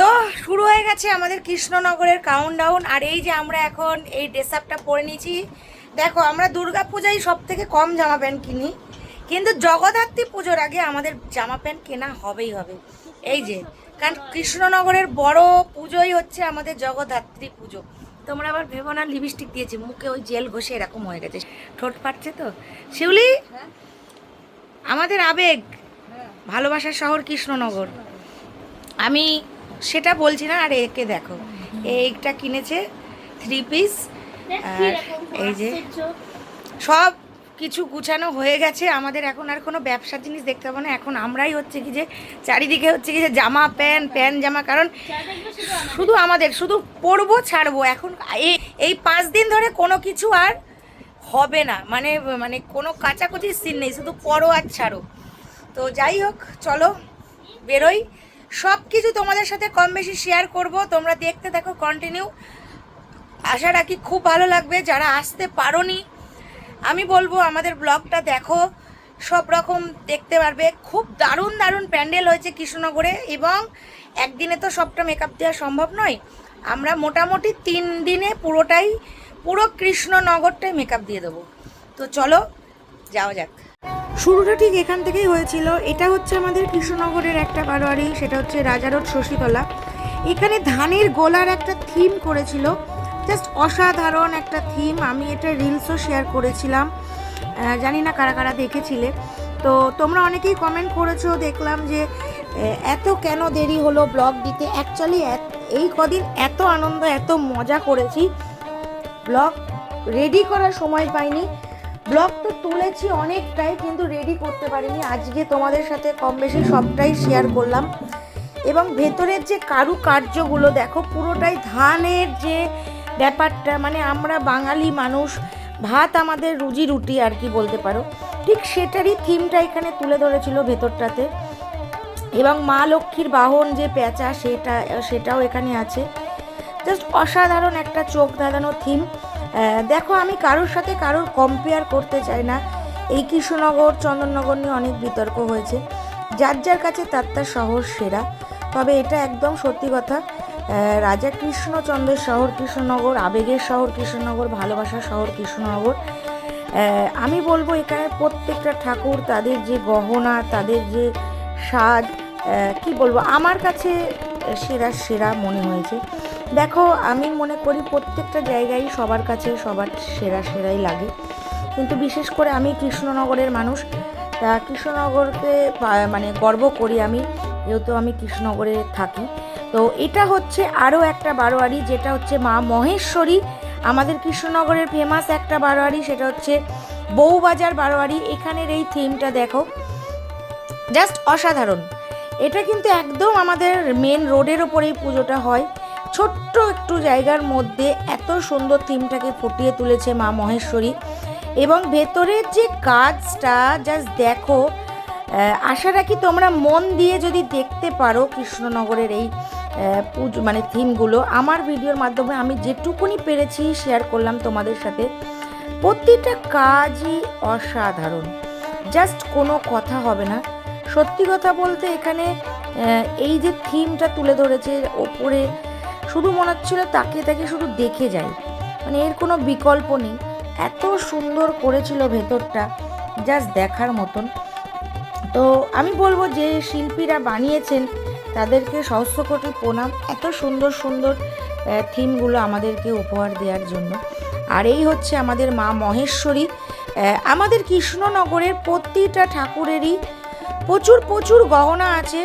তো শুরু হয়ে গেছে আমাদের কৃষ্ণনগরের কাউন্টডাউন আর এই যে আমরা এখন এই ড্রেস আপটা পরে নিয়েছি, দেখো আমরা দুর্গা পূজায় সব থেকে কম জামা প্যান্ট কিনি, কিন্তু জগদ্ধাত্রী পুজোর আগে আমাদের জামা প্যান্ট কেনা হবেই হবে। এই যে, কারণ কৃষ্ণনগরের বড় পুজোই হচ্ছে আমাদের জগদ্ধাত্রী পুজো। তোমরা আবার ভেবো না লিপস্টিক দিয়েছি, মুখে ওই জেল ঘষে এরকম হয়ে গেছে। ঠোঁট ফাটছে তো? শিউলি? আমাদের আবেগ, ভালোবাসার শহর কৃষ্ণনগর। আমি সেটা বলছি না আর একে দেখো। এইটা কিনেছে থ্রি পিস আর এই যে সব কিছু গুছানো হয়ে গেছে। আমাদের এখন আর কোনো ব্যবসার জিনিস দেখতে পাবো না। এখন আমরাই হচ্ছে কি যে চারিদিকে হচ্ছে কি যে জামা প্যান্ট প্যান্ট জামা কারণ শুধু আমাদের। শুধু পরবো ছাড়বো। এখন এই এই পাঁচ দিন ধরে কোনো কিছু আর হবে না। মানে মানে কোনো কাচাকুচির সিন নেই শুধু পরো আর ছাড়ো। তো যাই হোক চলো বেরোই। সব কিছু তোমাদের সাথে কম বেশি শেয়ার করব। তোমরা দেখতে থাকো কন্টিনিউ আশা রাখি খুব ভালো লাগবে, যারা আসতে পারোনি, আমি বলব আমাদের ব্লগটা দেখো, সব রকম দেখতে পারবে। খুব দারুণ দারুণ প্যান্ডেল হয়েছে কৃষ্ণনগরে, এবং একদিনে তো সবটা মেকআপ দেওয়া সম্ভব নয়। আমরা মোটামুটি তিন দিনে পুরোটাই, পুরো কৃষ্ণনগরটাই মেকআপ দিয়ে দেবো। তো চলো, যাওয়া যাক। শুরুটা ঠিক এখান থেকেই হয়েছিল। এটা হচ্ছে আমাদের কৃষ্ণনগরের একটা বারোয়ারি সেটা হচ্ছে রাজারোড শশীতলা। এখানে ধানের গোলার একটা থিম করেছিল। জাস্ট অসাধারণ একটা থিম আমি এটা রিলসও শেয়ার করেছিলাম। জানি না কারা কারা দেখেছিলে। তো তোমরা অনেকেই কমেন্ট করেছ দেখলাম যে এত কেন দেরি হলো ব্লগ দিতে? অ্যাকচুয়ালি এই কদিন এত আনন্দ, এত মজা করেছি। ব্লগ রেডি করার সময় পাইনি। ব্লগ তো তুলেছি অনেকটাই, কিন্তু রেডি করতে পারিনি। আজকে তোমাদের সাথে কম বেশি সবটাই শেয়ার করলাম। এবং ভেতরের যে কারুকার্যগুলো, দেখো, পুরোটাই ধানের যে ব্যাপারটা মানে আমরা বাঙালি মানুষ, ভাত আমাদের রুজি রুটি আর কি বলতে পারো। ঠিক সেটারই থিমটা এখানে তুলে ধরেছিল ভেতরটাতে। এবং মা লক্ষ্মীর বাহন যে পেঁচা, সেটা, সেটাও এখানে আছে। জাস্ট অসাধারণ একটা চোখ ধাঁধানো থিম দেখো আমি কারোর সাথে কারোর কম্পেয়ার করতে চাই না। এই কৃষ্ণনগর চন্দননগর নিয়ে অনেক বিতর্ক হয়েছে। যার যার কাছে তার তার শহর সেরা। তবে এটা একদম সত্যি কথা রাজা কৃষ্ণচন্দ্রের শহর কৃষ্ণনগর আবেগের শহর কৃষ্ণনগর ভালোবাসার শহর কৃষ্ণনগর। আমি বলব এখানে প্রত্যেকটা ঠাকুর তাদের যে গহনা তাদের যে আহ, কি বলব আমার কাছে সেরা সেরা মনে হয়েছে। দেখো, আমি মনে করি প্রত্যেকটা জায়গায় সবার কাছে সবার সেরা সেরাই লাগে। কিন্তু বিশেষ করে আমি কৃষ্ণনগরের মানুষ কৃষ্ণনগরকে মানে গর্ব করি আমি, যেহেতু আমি কৃষ্ণনগরে থাকি। তো এটা হচ্ছে আরও একটা বারোয়ারি, যেটা হচ্ছে মা মহেশ্বরী। আমাদের কৃষ্ণনগরের ফেমাস একটা বারোয়ারি, সেটা হচ্ছে বউবাজার বারোয়ারি। এখানের এই থিমটা দেখো জাস্ট অসাধারণ। এটা কিন্তু একদম আমাদের মেন রোডের ওপরেই পুজোটা হয়। ছোট্ট একটু জায়গার মধ্যে এত সুন্দর থিমটাকে ফুটিয়ে তুলেছে মা মহেশ্বরী। এবং ভেতরের যে কাজটা জাস্ট দেখো আশা রাখি তোমরা মন দিয়ে যদি দেখতে পারো কৃষ্ণনগরের এই পুজো মানে থিমগুলো, আমার ভিডিওর মাধ্যমে আমি যেটুকুনি পেরেছি শেয়ার করলাম তোমাদের সাথে। প্রতিটা কাজই অসাধারণ। জাস্ট কোনো কথা হবে না। সত্যি কথা বলতে এখানে এই যে থিমটা তুলে ধরেছে, ওপরে শুধু মনে হচ্ছিল তাকিয়ে তাকে শুধু দেখে যাই। মানে এর কোনো বিকল্প নেই। এত সুন্দর করেছিল ভেতরটা জাস্ট দেখার মতন। তো আমি বলব যে শিল্পীরা বানিয়েছেন, তাদেরকে সহস্র কোটি প্রণাম। এত সুন্দর সুন্দর থিমগুলো আমাদেরকে উপহার দেওয়ার জন্য। আর এই হচ্ছে আমাদের মা মহেশ্বরী। আমাদের কৃষ্ণনগরের প্রতিটা ঠাকুরেরই প্রচুর প্রচুর গহনা আছে।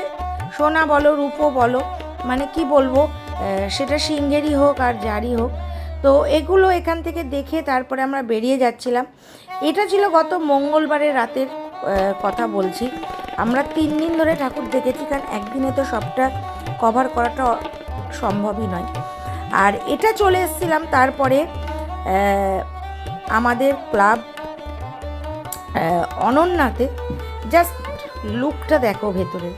সোনা বলো, রূপো বলো মানে কি বলব? সেটা সিংহেরই হোক আর যারই হোক। তো এগুলো এখান থেকে দেখে তারপরে আমরা বেরিয়ে যাচ্ছিলাম। এটা ছিল গত মঙ্গলবারের রাতের কথা বলছি। আমরা তিন দিন ধরে ঠাকুর দেখেছি, কারণ একদিনে তো সবটা কভার করাটা সম্ভবই নয়। আর এটা চলে এসেছিলাম তারপরে আমাদের ক্লাব অনন্যাতে। জাস্ট লুকটা দেখো ভেতরে।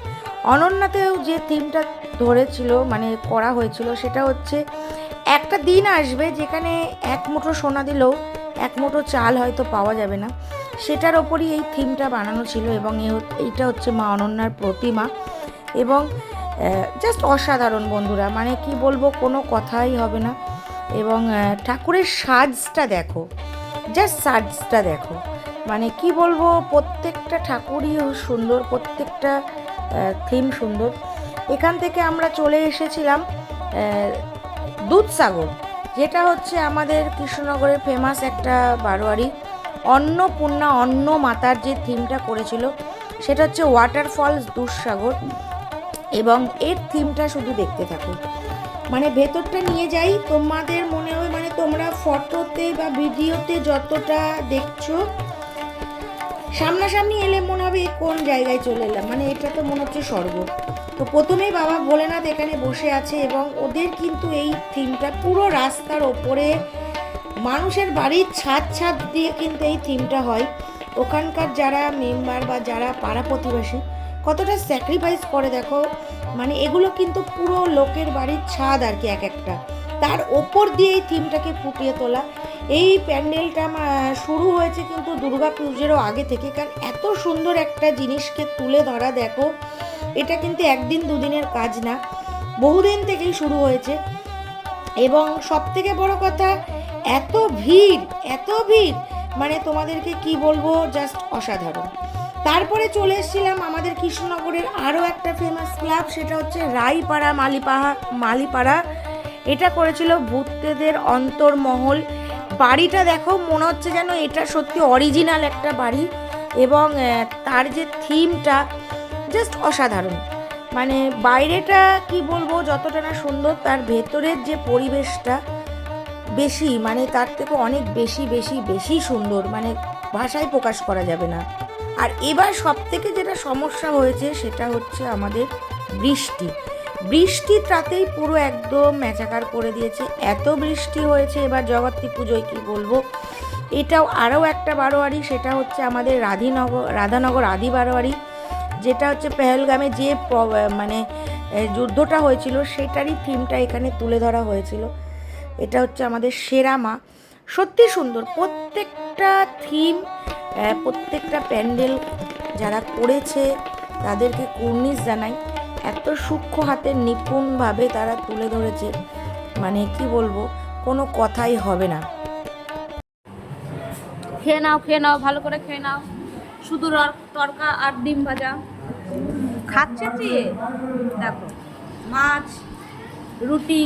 অনন্যাতেও যে থিমটা ধরেছিল মানে করা হয়েছিল, সেটা হচ্ছে একটা দিন আসবে যেখানে এক মুঠো সোনা দিলেও এক মুঠো চাল হয়তো পাওয়া যাবে না। সেটার ওপরই এই থিমটা বানানো ছিল এবং এইটা হচ্ছে মা অনন্যার প্রতিমা এবং জাস্ট অসাধারণ বন্ধুরা মানে কি বলব, কোনো কথাই হবে না এবং ঠাকুরের সাজটা দেখো জাস্ট সাজটা দেখো মানে কি বলব, প্রত্যেকটা ঠাকুরই সুন্দর, প্রত্যেকটা থিম সুন্দর। এখান থেকে আমরা চলে এসেছিলাম দুধসাগর, যেটা হচ্ছে আমাদের কৃষ্ণনগরের ফেমাস একটা বারোয়ারি, অন্নপূর্ণা অন্ন মাতার যে থিমটা করেছিল, সেটা হচ্ছে ওয়াটারফলস দুধসাগর, এবং এর থিমটা শুধু দেখতে থাকো। মানে ভেতরটা নিয়ে যাই, তোমাদের মনে হয় মানে তোমরা ফটোতে বা ভিডিওতে যতটা দেখছ, সামনাসামনি এলে মনে হবে কোন জায়গায় চলে এলাম মানে এটা তো মনে হচ্ছে স্বর্গ। তো প্রথমেই বাবা ভোলেনাথ এখানে বসে আছে এবং ওদের কিন্তু এই থিমটা পুরো রাস্তার ওপরে মানুষের বাড়ির ছাদ ছাদ দিয়ে কিন্তু এই থিমটা হয়। ওখানকার যারা মেম্বার বা যারা পাড়া প্রতিবেশী, কতটা স্যাক্রিফাইস করে দেখো মানে এগুলো কিন্তু পুরো লোকের বাড়ির ছাদ আর কি এক একটা। তার ওপর দিয়ে এই থিমটাকে ফুটিয়ে তোলা। এই প্যান্ডেলটা শুরু হয়েছে কিন্তু দুর্গা পুজোরও আগে থেকে, কারণ এত সুন্দর একটা জিনিসকে তুলে ধরা দেখো। এটা কিন্তু একদিন দুদিনের কাজ না। বহুদিন থেকেই শুরু হয়েছে। এবং সব থেকে বড় কথা, এত ভিড় এত ভিড় মানে তোমাদেরকে কি বলব জাস্ট অসাধারণ। তারপরে চলে এসেছিলাম আমাদের কৃষ্ণনগরের আরও একটা ফেমাস ক্লাব সেটা হচ্ছে রাইপাড়া মালিপাহা, মালিপাড়া। এটা করেছিল ভূতেদের অন্তর্মহল। বাড়িটা দেখো, মনে হচ্ছে যেন এটা সত্যি অরিজিনাল একটা বাড়ি। এবং তার যে থিমটা জাস্ট অসাধারণ। মানে বাইরেটা কি বলব, যতটা না সুন্দর, তার ভেতরের যে পরিবেশটা বেশি মানে তার থেকে অনেক বেশি বেশি বেশি সুন্দর মানে ভাষায় প্রকাশ করা যাবে না। আর এবার সব থেকে যেটা সমস্যা হয়েছে, সেটা হচ্ছে আমাদের বৃষ্টি। বৃষ্টি তাতেই পুরো একদম ম্যাচাকার করে দিয়েছে। এত বৃষ্টি হয়েছে এবার জগত্রী পুজোয়, কি বলব? এটাও আরও একটা বারোয়ারি, সেটা হচ্ছে আমাদের রাধিনগর, রাধানগর আদি বারোয়ারি। যেটা হচ্ছে পেহেলগামে যে মানে যুদ্ধটা হয়েছিল, সেটারই থিমটা এখানে তুলে ধরা হয়েছিল। এটা হচ্ছে আমাদের সেরা মা। সত্যি সুন্দর, প্রত্যেকটা থিম প্রত্যেকটা প্যান্ডেল যারা করেছে, তাদেরকে কুর্নিশ জানাই। এত সূক্ষ্ম হাতের নিপুণভাবে তারা তুলে ধরেছে মানে কি বলব, কোনো কথাই হবে না। খেয়ে নাও খেয়ে নাও, ভালো করে খেয়ে নাও। শুধু তরকা আর ডিম ভাজা। খাচ্ছে চেয়ে দেখো মাছ রুটি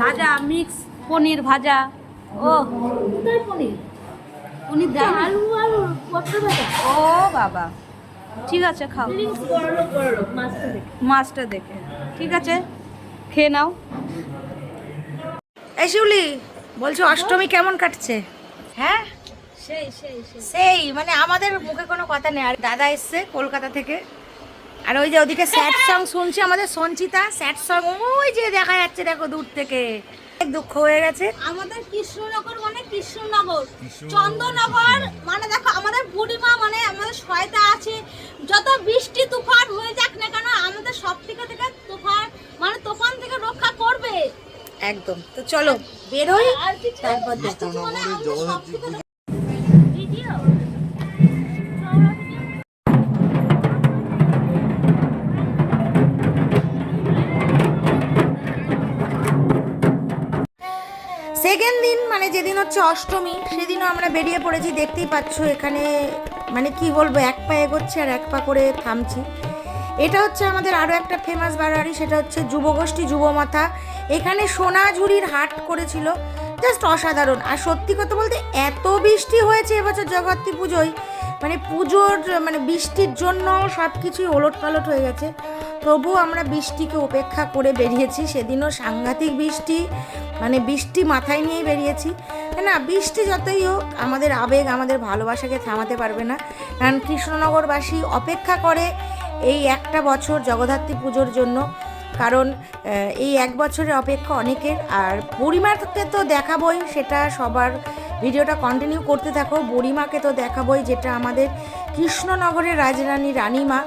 ভাজা মিক্স পনির ভাজা। ও পনির? পনির দেয় আলু আলু ভাজা। ও বাবা। ঠিক আছে খাও। মাছটা দেখে। ঠিক আছে খেয়ে নাও। এই শিউলি বলছো অষ্টমী কেমন কাটছে? হ্যাঁ? সেই মানে আমাদের মুখে কোনো কথা নেই। আর দাদা এসছে কলকাতা থেকে। আর ওই যে ওদিকে স্যাড সং শুনছে আমাদের সঞ্চিতা স্যাড সং ওই যে দেখা যাচ্ছে দেখো দূর থেকে। দুঃখ হয়ে গেছে। আমাদের কৃষ্ণনগর মানে কৃষ্ণনগর। চন্দ্রনগর মানে দেখো আমাদের বুড়িমা মানে আমাদের সহায়তা আছে। যত বৃষ্টি তুফান হয়ে যাক না কেন আমাদের সব থেকে থেকে তুফান মানে তুফান থেকে রক্ষা করবে। একদম। তো চলো বেরোই। তারপর সেকেন্ড দিন মানে যেদিন হচ্ছে অষ্টমী, সেদিনও আমরা বেরিয়ে পড়েছি, দেখতেই পাচ্ছ এখানে মানে কি বলব, এক পা এগোচ্ছে আর এক পা করে থামছি। এটা হচ্ছে আমাদের আরও একটা ফেমাস বাড়ারি সেটা হচ্ছে যুবগোষ্ঠী যুবমাথা। এখানে সোনাঝুরির হাট করেছিল জাস্ট অসাধারণ। আর সত্যি কথা বলতে, এত বৃষ্টি হয়েছে এবছর জগত্রী পুজোয় মানে পুজোর মানে বৃষ্টির জন্য সব কিছুই ওলট পালট হয়ে গেছে। তবুও আমরা বৃষ্টিকে উপেক্ষা করে বেরিয়েছি। সেদিনও সাংঘাতিক বৃষ্টি মানে বৃষ্টি মাথায় নিয়েই বেরিয়েছি। না, বৃষ্টি যতই হোক, আমাদের আবেগ, আমাদের ভালোবাসাকে থামাতে পারবে না। কারণ কৃষ্ণনগরবাসী অপেক্ষা করে এই একটা বছর জগদ্ধাত্রী পুজোর জন্য। কারণ এই এক বছরের অপেক্ষা অনেকের। আর বুড়িমাকে তো দেখাবই, সেটা সবার ভিডিওটা কন্টিনিউ করতে থাকো। বুড়িমাকে তো দেখাবই, যেটা আমাদের কৃষ্ণনগরের রাজরানী রানীমা।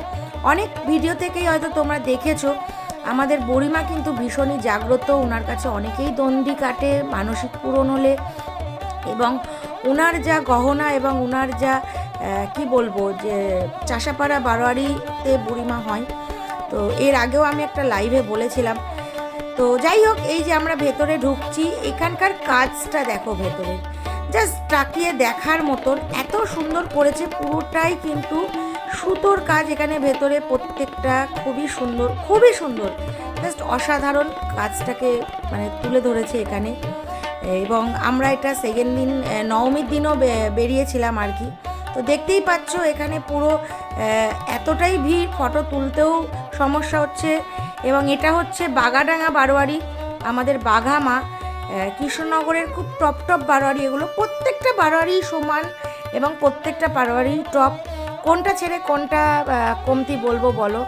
অনেক ভিডিও থেকেই হয়তো তোমরা দেখেছ, আমাদের বুড়িমা কিন্তু ভীষণই জাগ্রত ওনার কাছে অনেকেই দণ্ডি কাটে, মানসিক পূরণ হলে এবং ওনার যা গহনা এবং ওনার যা কি বলব যে চাষাপাড়া বারোয়ারিতে বুড়িমা হয়, তো এর আগেও আমি একটা লাইভে বলেছিলাম। তো যাই হোক, এই যে আমরা ভেতরে ঢুকছি, এখানকার কাজটা দেখো ভেতরে। জাস্ট তাকিয়ে দেখার মতন, এত সুন্দর করেছে, পুরোটাই কিন্তু সুতোর কাজ এখানে ভেতরে প্রত্যেকটা খুবই সুন্দর খুবই সুন্দর। জাস্ট অসাধারণ কাজটাকে মানে তুলে ধরেছে এখানে। এবং আমরা এটা সেকেন্ড দিন নবমীর দিনও বেরিয়েছিলাম আর কি। তো দেখতেই পাচ্ছ এখানে পুরো এতটাই ভিড় ফটো তুলতেও সমস্যা হচ্ছে। এবং এটা হচ্ছে বাগাডাঙ্গা বারোয়ারি আমাদের বাঘামা আহ, কৃষ্ণনগরের খুব টপ টপ বারোয়ারি। এগুলো প্রত্যেকটা বারোয়ারি সমান এবং প্রত্যেকটা বারোয়ারি টপ। কোনটা ছেড়ে কোনটা কমতি বলব বলো।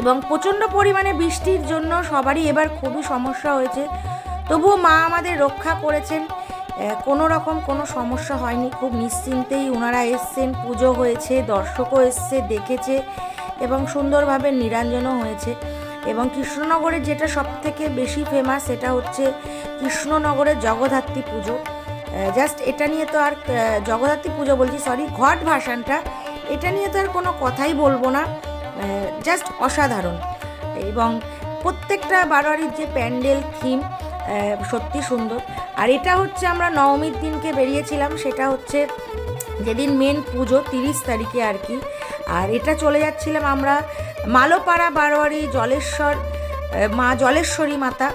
এবং প্রচণ্ড পরিমাণে বৃষ্টির জন্য সবারই এবার খুবই সমস্যা হয়েছে। তবুও মা আমাদের রক্ষা করেছেন। কোনো রকম কোনো সমস্যা হয়নি। খুব নিশ্চিন্তেই ওনারা এসছেন, পুজো হয়েছে, দর্শকও এসছে, দেখেছে এবং সুন্দরভাবে নিরঞ্জনও হয়েছে। এবং কৃষ্ণনগরের যেটা সব থেকে বেশি ফেমাস সেটা হচ্ছে কৃষ্ণনগরের জগদ্ধাত্রী পুজো। জাস্ট এটা নিয়ে তো আর জগদ্ধাত্রী পুজো বলছি সরি ঘট ভাসানটা এটা নিয়ে তো আর কোনো কথাই বলব না জাস্ট অসাধারণ। এবং প্রত্যেকটা বারোয়ারির যে প্যান্ডেল থিম সত্যি সুন্দর। আর এটা হচ্ছে আমরা নবমীর দিনকে বেরিয়েছিলাম, সেটা হচ্ছে যেদিন মেন পুজো, তিরিশ তারিখে আর কি। আর এটা চলে যাচ্ছিলাম আমরা মালোপাড়া বারোয়ারি জলেশ্বর মা জলেশ্বরী মাতা।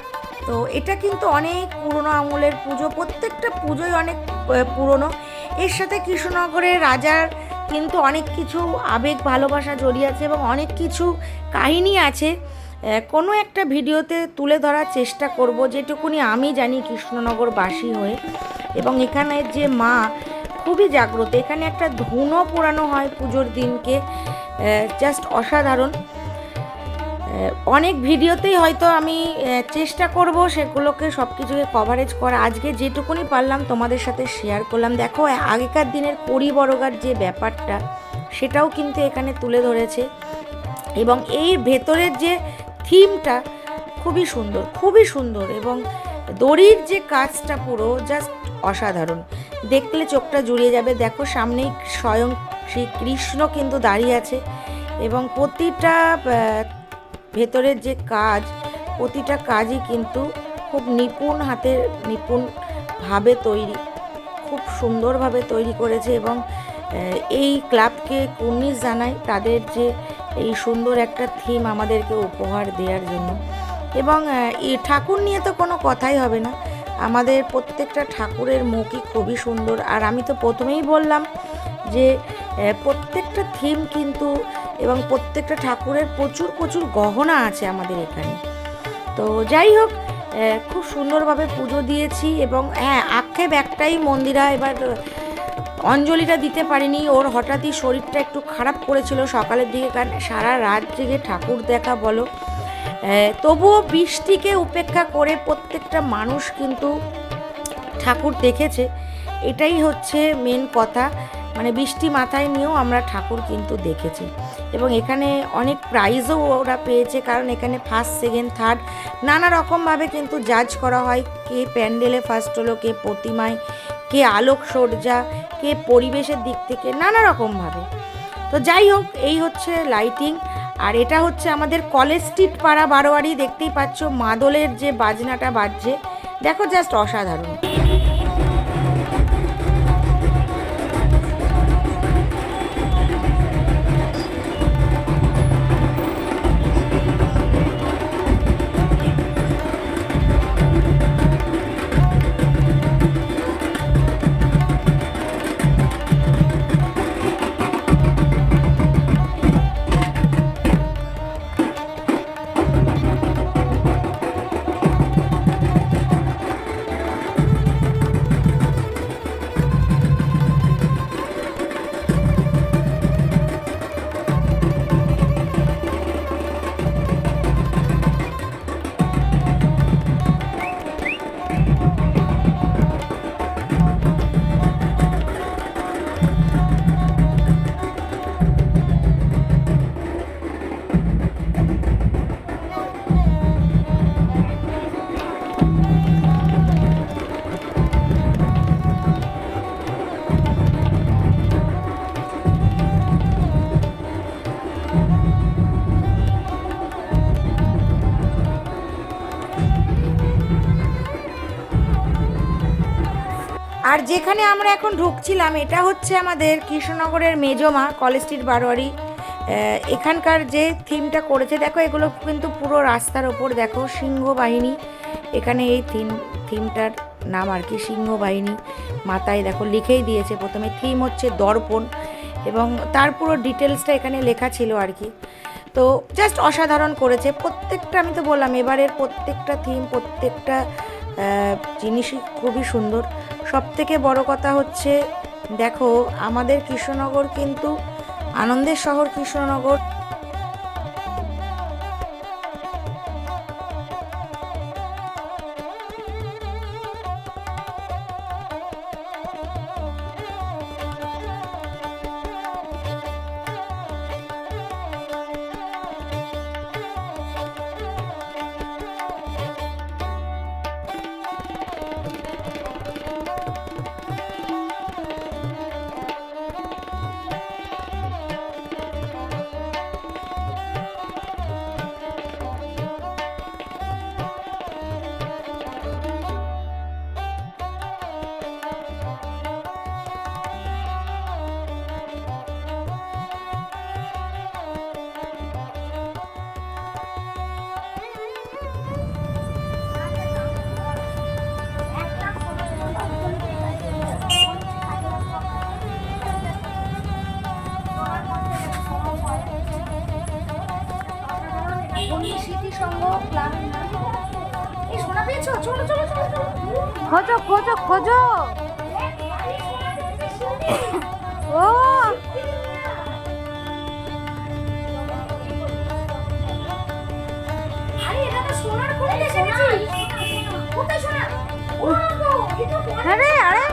তো এটা কিন্তু অনেক পুরনো আমলের পুজো, প্রত্যেকটা পুজোই অনেক পুরনো। এর সাথে কৃষ্ণনগরের রাজার কিন্তু অনেক কিছু আবেগ, ভালোবাসা জড়িয়ে আছে এবং অনেক কিছু কাহিনী আছে। কোনো একটা ভিডিওতে তুলে ধরার চেষ্টা করব যেটুকুনি আমি জানি কৃষ্ণনগরবাসী হয়ে। এবং এখানে যে মা, খুবই জাগ্রত। এখানে একটা ধুনো পোড়ানো হয় পুজোর দিনকে। জাস্ট অসাধারণ। অনেক ভিডিওতেই হয়তো আমি চেষ্টা করব সেগুলোকে সব কিছুকে কভারেজ করা। আজকে যেটুকুনি পারলাম তোমাদের সাথে শেয়ার করলাম। দেখো, আগেকার দিনের পরিবরগার যে ব্যাপারটা, সেটাও কিন্তু এখানে তুলে ধরেছে। এবং এই ভেতরের যে থিমটা খুবই সুন্দর খুবই সুন্দর এবং দড়ির যে কাজটা পুরো জাস্ট অসাধারণ। দেখলে চোখটা জুড়িয়ে যাবে। দেখো, সামনেই স্বয়ং শ্রী কৃষ্ণ কিন্তু দাঁড়িয়ে আছে এবং প্রতিটা ভেতরের যে কাজ, প্রতিটা কাজই কিন্তু খুব নিপুণ হাতের নিপুণভাবে তৈরি, খুব সুন্দরভাবে তৈরি করেছে এবং এই ক্লাবকে কুর্নিশ জানাই তাদের যে এই সুন্দর একটা থিম আমাদেরকে উপহার দেওয়ার জন্য। এবং এই ঠাকুর নিয়ে তো কোনো কথাই হবে না। আমাদের প্রত্যেকটা ঠাকুরের মুখই খুবই সুন্দর। আর আমি তো প্রথমেই বললাম যে প্রত্যেকটা থিম কিন্তু এবং প্রত্যেকটা ঠাকুরের প্রচুর প্রচুর গহনা আছে আমাদের এখানে। তো যাই হোক খুব সুন্দরভাবে পুজো দিয়েছি এবং হ্যাঁ আক্ষেপ একটাই মন্দিরা এবার অঞ্জলিটা দিতে পারিনি। ওর হঠাৎই শরীরটা একটু খারাপ করেছিল সকালের দিকে, কারণ সারা রাত জেগে ঠাকুর দেখা বলো। তবুও বৃষ্টিকে উপেক্ষা করে প্রত্যেকটা মানুষ কিন্তু ঠাকুর দেখেছে। এটাই হচ্ছে মেন কথা। মানে বৃষ্টি মাথায় নিয়েও আমরা ঠাকুর কিন্তু দেখেছি। এবং এখানে অনেক প্রাইজও ওরা পেয়েছে, কারণ এখানে ফার্স্ট সেকেন্ড থার্ড নানা রকমভাবে কিন্তু জাজ করা হয়। কে প্যান্ডেলে ফার্স্ট হলো, কে প্রতিমায়, কে আলোক সজ্জা কে পরিবেশের দিক থেকে, নানা রকমভাবে। তো যাই হোক, এই হচ্ছে লাইটিং আর এটা হচ্ছে আমাদের কলেজ স্ট্রিট পাড়া বারোয়ারি, দেখতেই পাচ্ছ, মাদলের যে বাজনাটা বাজছে। দেখো জাস্ট অসাধারণ। যেখানে আমরা এখন ঢুকছিলাম, এটা হচ্ছে আমাদের কৃষ্ণনগরের মেজমা কলেজ স্ট্রিট বারোয়ারি। এখানকার যে থিমটা করেছে, দেখো, এগুলো কিন্তু পুরো রাস্তার ওপর, দেখো, সিংহ বাহিনী। এখানে এই থিম, থিমটার নাম আর কি, সিংহ বাহিনী। মাথায় দেখো, লিখেই দিয়েছে। প্রথমে থিম হচ্ছে দর্পণ এবং তার পুরো ডিটেলসটা এখানে লেখা ছিল আর কি। তো জাস্ট অসাধারণ করেছে। প্রত্যেকটা, আমি তো বললাম, এবারের প্রত্যেকটা থিম, প্রত্যেকটা জিনিসই খুবই সুন্দর। সব থেকে বড় কথা হচ্ছে দেখো আমাদের কৃষ্ণনগর কিন্তু আনন্দের শহর কৃষ্ণনগর। খোঁজো খোঁজো খোঁজো। ও। আরে আরে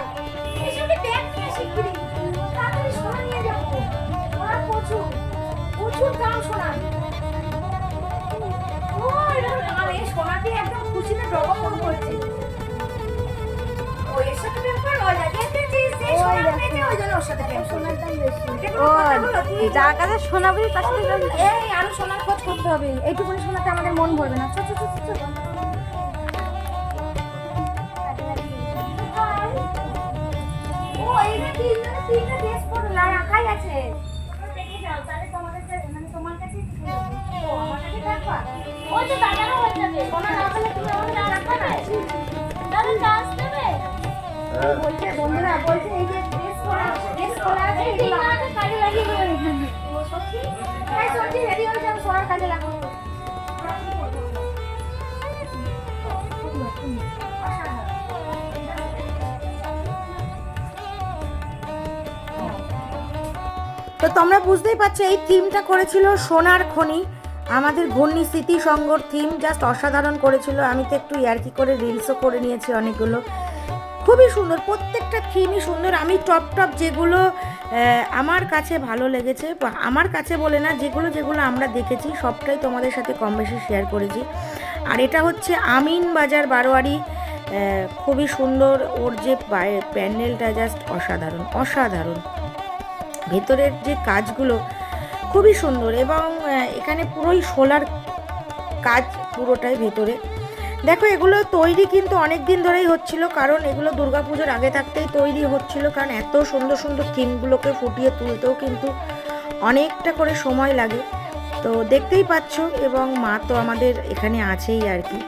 প্রচুর দাম সোনার। ও এটা আরে সোনাতে একদম খুশিতে ডবল করছে। ও যার কাছে শোনাবি তার সাথে। এই আরও সোনার হবে এইটুকুনি সোনাতে আমাদের মন ভরবে না সোনা বন্ধুরা বলছে তো তোমরা বুঝতেই পারছ, এই থিমটা করেছিল সোনার খনি। আমাদের ঘূর্ণি স্মৃতি সংঘর থিম জাস্ট অসাধারণ করেছিল। আমি তো একটু ইয়ার্কি করে রিলসও করে নিয়েছি অনেকগুলো। খুবই সুন্দর, প্রত্যেকটা থিমই সুন্দর। আমি টপ টপ যেগুলো আমার কাছে ভালো লেগেছে আমার কাছে বলে না, যেগুলো যেগুলো আমরা দেখেছি, সবটাই তোমাদের সাথে কম বেশি শেয়ার করেছি। আর এটা হচ্ছে আমিন বাজার বারোয়ারি খুবই সুন্দর। ওর যে পায়ে- প্যান্ডেলটা জাস্ট অসাধারণ অসাধারণ। ভেতরের যে কাজগুলো খুবই সুন্দর এবং এখানে পুরোই সোলার কাজ পুরোটাই ভেতরে। দেখো, এগুলো তৈরি কিন্তু অনেক দিন ধরেই হচ্ছিল, কারণ এগুলো দুর্গাপুজোর আগে থাকতেই তৈরি হচ্ছিল, কারণ এত সুন্দর সুন্দর থিমগুলোকে ফুটিয়ে তুলতেও কিন্তু অনেকটা করে সময় লাগে। তো দেখতেই পাচ্ছ, এবং মা তো আমাদের এখানে আছেই আর কি।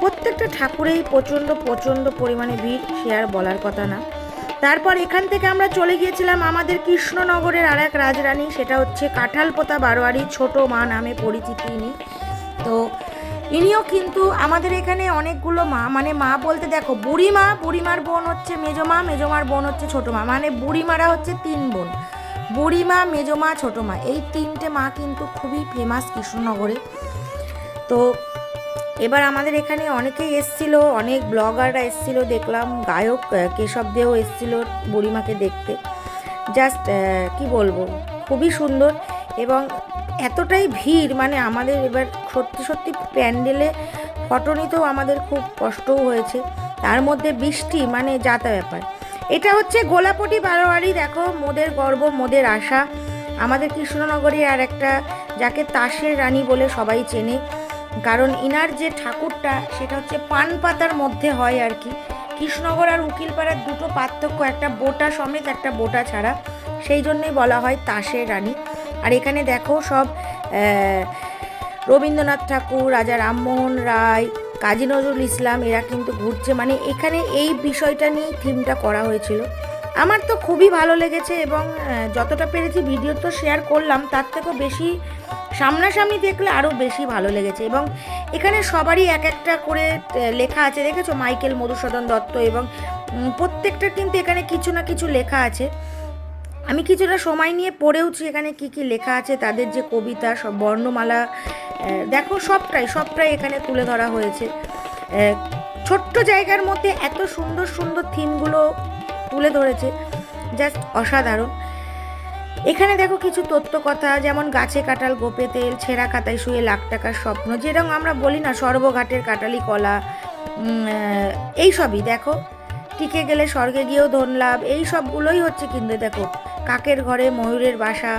প্রত্যেকটা ঠাকুরেই প্রচণ্ড প্রচণ্ড পরিমাণে ভিড়, সে আর বলার কথা না। তারপর এখান থেকে আমরা চলে গিয়েছিলাম আমাদের কৃষ্ণনগরের আর এক রাজরানী, সেটা হচ্ছে কাঁঠালপোতা বারোয়ারি, ছোট মা নামে পরিচিতি ইনি। তো ইনিও কিন্তু আমাদের এখানে অনেকগুলো মা। মানে মা বলতে দেখো, বুড়িমা, বুড়িমার বোন হচ্ছে মেজমা, মেজমার বোন হচ্ছে ছোট মা মানে বুড়িমারা হচ্ছে তিন বোন। বুড়িমা, মেজমা ছোট মা এই তিনটে মা কিন্তু খুবই ফেমাস কৃষ্ণনগরে। তো এবার আমাদের এখানে অনেকেই এসছিল, অনেক ব্লগাররা এসছিল, দেখলাম গায়ক কেশব দেও এসছিল বুড়িমাকে দেখতে। জাস্ট কি বলব? খুবই সুন্দর এবং এতটাই ভিড় মানে আমাদের এবার সত্যি সত্যি প্যান্ডেলে ফটো নিতেও আমাদের খুব কষ্টও হয়েছে। তার মধ্যে বৃষ্টি মানে যাতা ব্যাপার। এটা হচ্ছে গোলাপটি বারোয়ারি, দেখো, মোদের গর্ব, মোদের আশা। আমাদের কৃষ্ণনগরে আর একটা, যাকে তাসের রানী বলে সবাই চেনে। কারণ ইনার যে ঠাকুরটা, সেটা হচ্ছে পান পাতার মধ্যে হয় আর কি। কৃষ্ণনগর আর উকিলপাড়ার দুটো পার্থক্য, একটা বোটা সমেত একটা বোটা ছাড়া। সেই জন্যই বলা হয় তাসের রানী। আর এখানে দেখো সব রবীন্দ্রনাথ ঠাকুর, রাজা রামমোহন রায়, কাজী নজরুল ইসলাম, এরা কিন্তু ঘুরছে। মানে এখানে এই বিষয়টা নিয়েই থিমটা করা হয়েছিল। আমার তো খুবই ভালো লেগেছে এবং যতটা পেরেছি ভিডিও তো শেয়ার করলাম, তার থেকেও বেশি সামনাসামনি দেখলে আরও বেশি ভালো লেগেছে। এবং এখানে সবারই এক একটা করে লেখা আছে। দেখেছ? মাইকেল মধুসূদন দত্ত এবং প্রত্যেকটা কিন্তু এখানে কিছু না কিছু লেখা আছে। আমি কিছুটা সময় নিয়ে পড়েওছি, এখানে কি কি লেখা আছে, তাদের যে কবিতা, সব বর্ণমালা দেখো সবটাই সবটাই এখানে তুলে ধরা হয়েছে। ছোট্ট জায়গার মধ্যে এত সুন্দর সুন্দর থিমগুলো তুলে ধরেছে, জাস্ট অসাধারণ। এখানে দেখো কিছু তথ্য কথা যেমন গাছে কাটাল গোপে তেল, ছেঁড়া কাতায় শুয়ে লাখ টাকার স্বপ্ন, যেরকম আমরা বলি না, সর্বঘাটের কাটালি কলা এই সবই দেখো। টিকে গেলে স্বর্গে গিয়েও ধন লাভ, এই সবগুলোই হচ্ছে কিন্তু দেখো কাকের ঘরে ময়ূরের বাসা।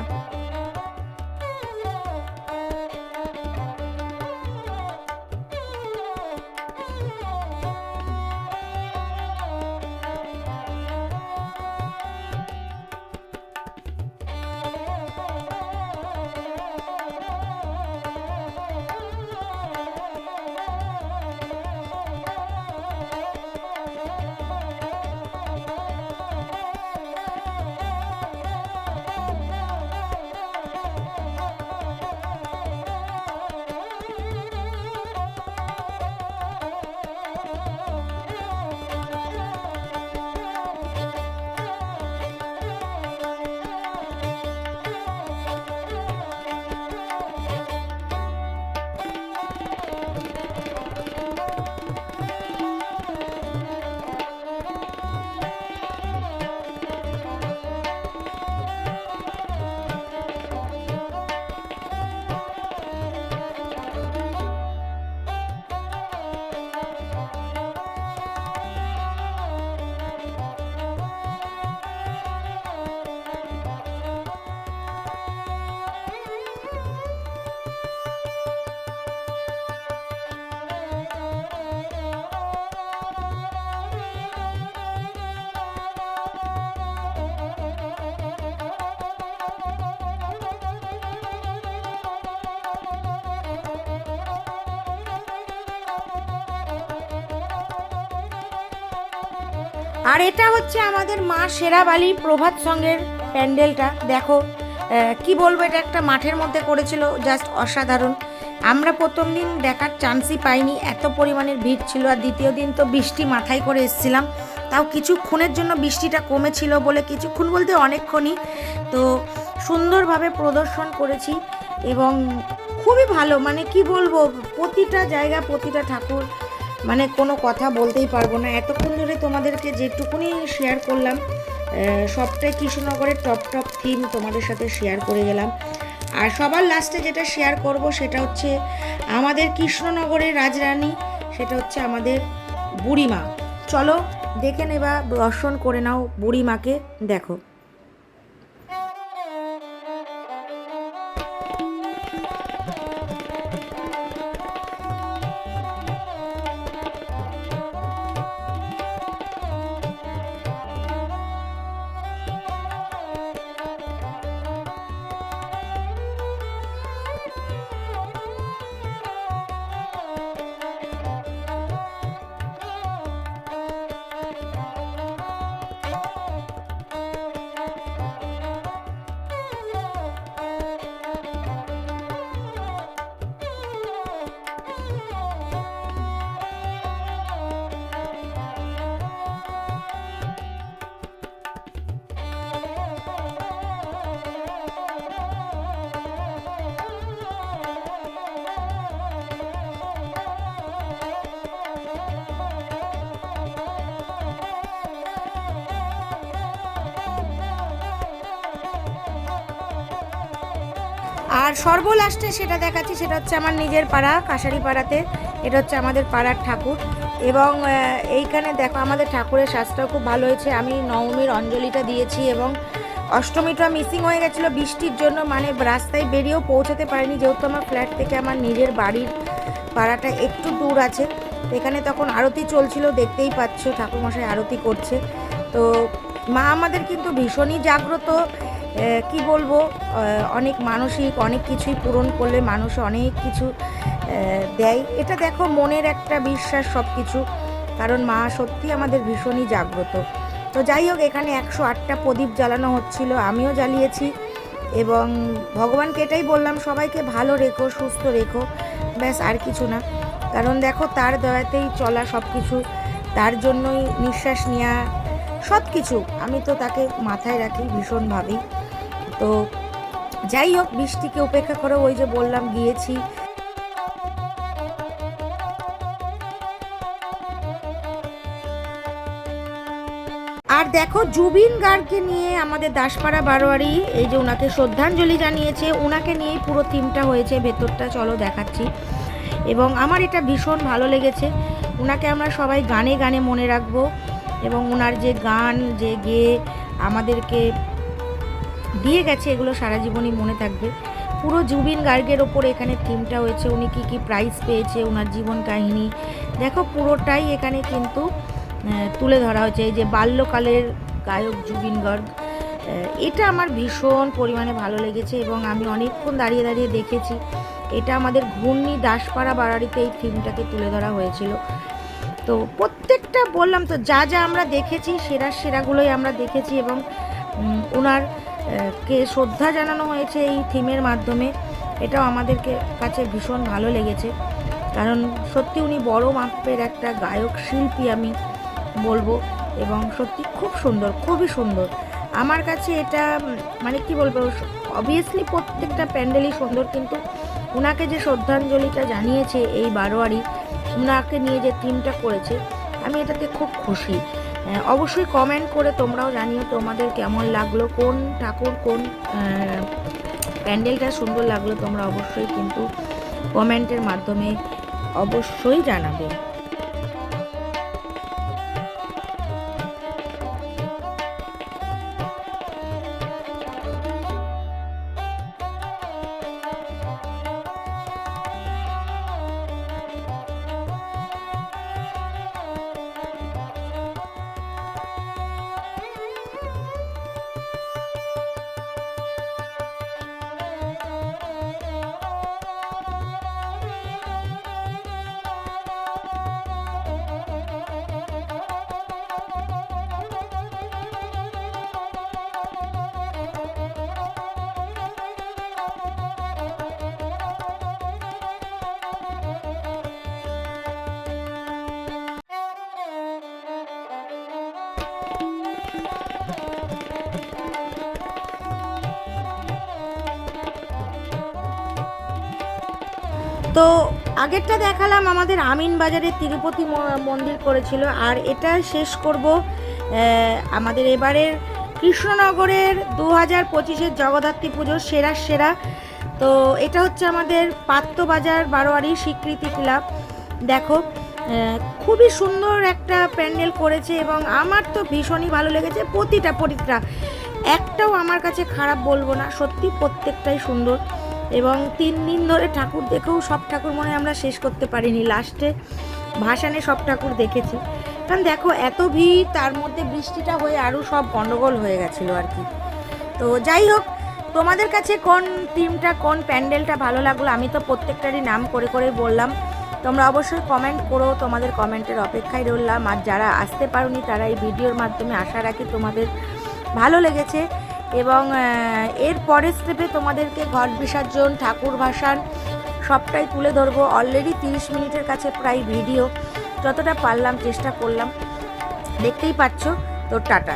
আর এটা হচ্ছে আমাদের মা সেরাবালির প্রভাত সঙ্গের প্যান্ডেলটা। দেখো কি বলব, এটা একটা মাঠের মধ্যে করেছিল, জাস্ট অসাধারণ। আমরা প্রথম দিন দেখার চান্সই পাইনি, এত পরিমাণের ভিড় ছিল আর দ্বিতীয় দিন তো বৃষ্টি মাথায় করে এসেছিলাম। তাও কিছুক্ষণের জন্য বৃষ্টিটা কমেছিল বলে কিছুক্ষণ বলতে অনেকক্ষণই। তো সুন্দরভাবে প্রদর্শন করেছি এবং খুবই ভালো মানে কি বলব, প্রতিটা জায়গা, প্রতিটা ঠাকুর মানে কোনো কথা বলতেই পারব না। এতক্ষণ ধরে তোমাদেরকে যেটুকুনি শেয়ার করলাম সবটাই কৃষ্ণনগরের টপ টপ থিম তোমাদের সাথে শেয়ার করে গেলাম। আর সবার লাস্টে যেটা শেয়ার করব সেটা হচ্ছে আমাদের কৃষ্ণনগরের রাজরানী, সেটা হচ্ছে আমাদের বুড়িমা। চলো দেখে নেবা, দর্শন করে নাও বুড়িমাকে, দেখো। আর সর্বলাস্টে সেটা দেখাচ্ছি, সেটা হচ্ছে আমার নিজের পাড়া কাশারি পাড়াতে এটা হচ্ছে আমাদের পাড়ার ঠাকুর। এবং এইখানে দেখো আমাদের ঠাকুরের সাজটাও খুব ভালো হয়েছে। আমি নবমীর অঞ্জলিটা দিয়েছি এবং অষ্টমীটা মিসিং হয়ে গেছিল বৃষ্টির জন্য মানে রাস্তায় বেরিয়েও পৌঁছাতে পারিনি। যেহেতু আমার ফ্ল্যাট থেকে আমার নিজের বাড়ির পাড়াটা একটু দূর আছে এখানে তখন আরতি চলছিল, দেখতেই পাচ্ছ ঠাকুরমশাই আরতি করছে। তো মা আমাদের কিন্তু ভীষণই জাগ্রত। কি বলব অনেক মানসিক, অনেক কিছুই পূরণ করলে মানুষ অনেক কিছু দেয়। এটা দেখো, মনের একটা বিশ্বাস সব কিছু কারণ মা সত্যি আমাদের ভীষণই জাগ্রত। তো যাই হোক, এখানে একশো আটটা প্রদীপ জ্বালানো হচ্ছিল, আমিও জ্বালিয়েছি এবং ভগবানকে এটাই বললাম, সবাইকে ভালো রেখো, সুস্থ রেখো, ব্যাস, আর কিছু না। কারণ দেখো, তার দয়াতেই চলা সব কিছু তার জন্যই নিঃশ্বাস নেওয়া সব কিছু আমি তো তাকে মাথায় রাখি ভীষণভাবেই। তো যাই হোক, বৃষ্টিকে উপেক্ষা করে ওই যে বললাম গিয়েছি। আর দেখো, জুবিন গার্গকে নিয়ে আমাদের দাসপাড়া বারোয়ারি, এই যে ওনাকে শ্রদ্ধাঞ্জলি জানিয়েছে, ওনাকে নিয়েই পুরো থিমটা হয়েছে, ভেতরটা চলো দেখাচ্ছি। এবং আমার এটা ভীষণ ভালো লেগেছে। ওনাকে আমরা সবাই গানে গানে মনে রাখব এবং ওনার যে গান, যে গেয়ে আমাদেরকে দিয়ে গেছে, এগুলো সারা জীবনই মনে থাকবে। পুরো জুবিন গার্গের ওপর এখানে থিমটা হয়েছে, উনি কী কী প্রাইজ পেয়েছে, ওনার জীবন কাহিনী। দেখো, পুরোটাই এখানে কিন্তু তুলে ধরা হয়েছে। এই যে বাল্যকালের গায়ক জুবিন গার্গ এটা আমার ভীষণ পরিমাণে ভালো লেগেছে এবং আমি অনেকক্ষণ দাঁড়িয়ে দাঁড়িয়ে দেখেছি। এটা আমাদের ঘূর্ণি দাসপাড়া বাড়ারিতে এই থিমটাকে তুলে ধরা হয়েছিল। তো প্রত্যেকটা বললাম তো, যা যা আমরা দেখেছি, সেরা সেরাগুলোই আমরা দেখেছি এবং ওনার কে শ্রদ্ধা জানানো হয়েছে এই থিমের মাধ্যমে, এটাও আমাদেরকে কাছে ভীষণ ভালো লেগেছে। কারণ সত্যি উনি বড় মাপের একটা গায়ক, শিল্পী আমি বলব, এবং সত্যি খুব সুন্দর, খুবই সুন্দর। আমার কাছে এটা মানে কি বলব অবভিয়াসলি প্রত্যেকটা প্যান্ডেলই সুন্দর, কিন্তু ওনাকে যে শ্রদ্ধাঞ্জলিটা জানিয়েছে এই বারোয়ারি ওনাকে নিয়ে যে টিমটা করেছে, আমি এটাতে খুব খুশি। অবশ্যই কমেন্ট করে তোমরাও জানিও তোমাদের কেমন লাগল, কোন ঠাকুর, কোন প্যান্ডেলটা সুন্দর লাগল, তোমরা অবশ্যই কিন্তু কমেন্টের মাধ্যমে অবশ্যই জানাবে। তো আগেরটা দেখালাম, আমাদের আমিন বাজারে তিরুপতি মন্দির করেছিল, আর এটা শেষ করব আমাদের এবারের কৃষ্ণনগরের দু হাজার পঁচিশের জগদ্ধাত্রী পুজোর সেরা সেরা। তো এটা হচ্ছে আমাদের পাত্রবাজার বারোয়ারি স্বীকৃতি ক্লাব। দেখো খুবই সুন্দর একটা প্যান্ডেল করেছে এবং আমার তো ভীষণই ভালো লেগেছে প্রতিটা প্রতিটা একটাও আমার কাছে খারাপ বলব না, সত্যি প্রত্যেকটাই সুন্দর। এবং তিন দিন ধরে ঠাকুর দেখেও সব ঠাকুর মনে আমরা শেষ করতে পারিনি। লাস্টে ভাসানে সব ঠাকুর দেখেছি। কারণ দেখো, এত ভিড়, তার মধ্যে বৃষ্টিটা হয়ে আরও সব গণ্ডগোল হয়ে গেছিল আর কি। তো যাই হোক, তোমাদের কাছে কোন টিমটা কোন প্যান্ডেলটা ভালো লাগল? আমি তো প্রত্যেকটারই নাম করে করে বললাম। তোমরা অবশ্যই কমেন্ট করো, তোমাদের কমেন্টের অপেক্ষায় রইলাম। আর যারা আসতে পারোনি, তারা এই ভিডিওর মাধ্যমে আশা রাখি তোমাদের ভালো লেগেছে। এবং এর পরের স্টেপে তোমাদেরকে ঘট বিসর্জন, ঠাকুর ভাসান সবটাই তুলে ধরবো। অলরেডি তিরিশ মিনিটের কাছে প্রায় ভিডিও যতটা পারলাম, চেষ্টা করলাম। দেখতেই পাচ্ছ তো টাটা।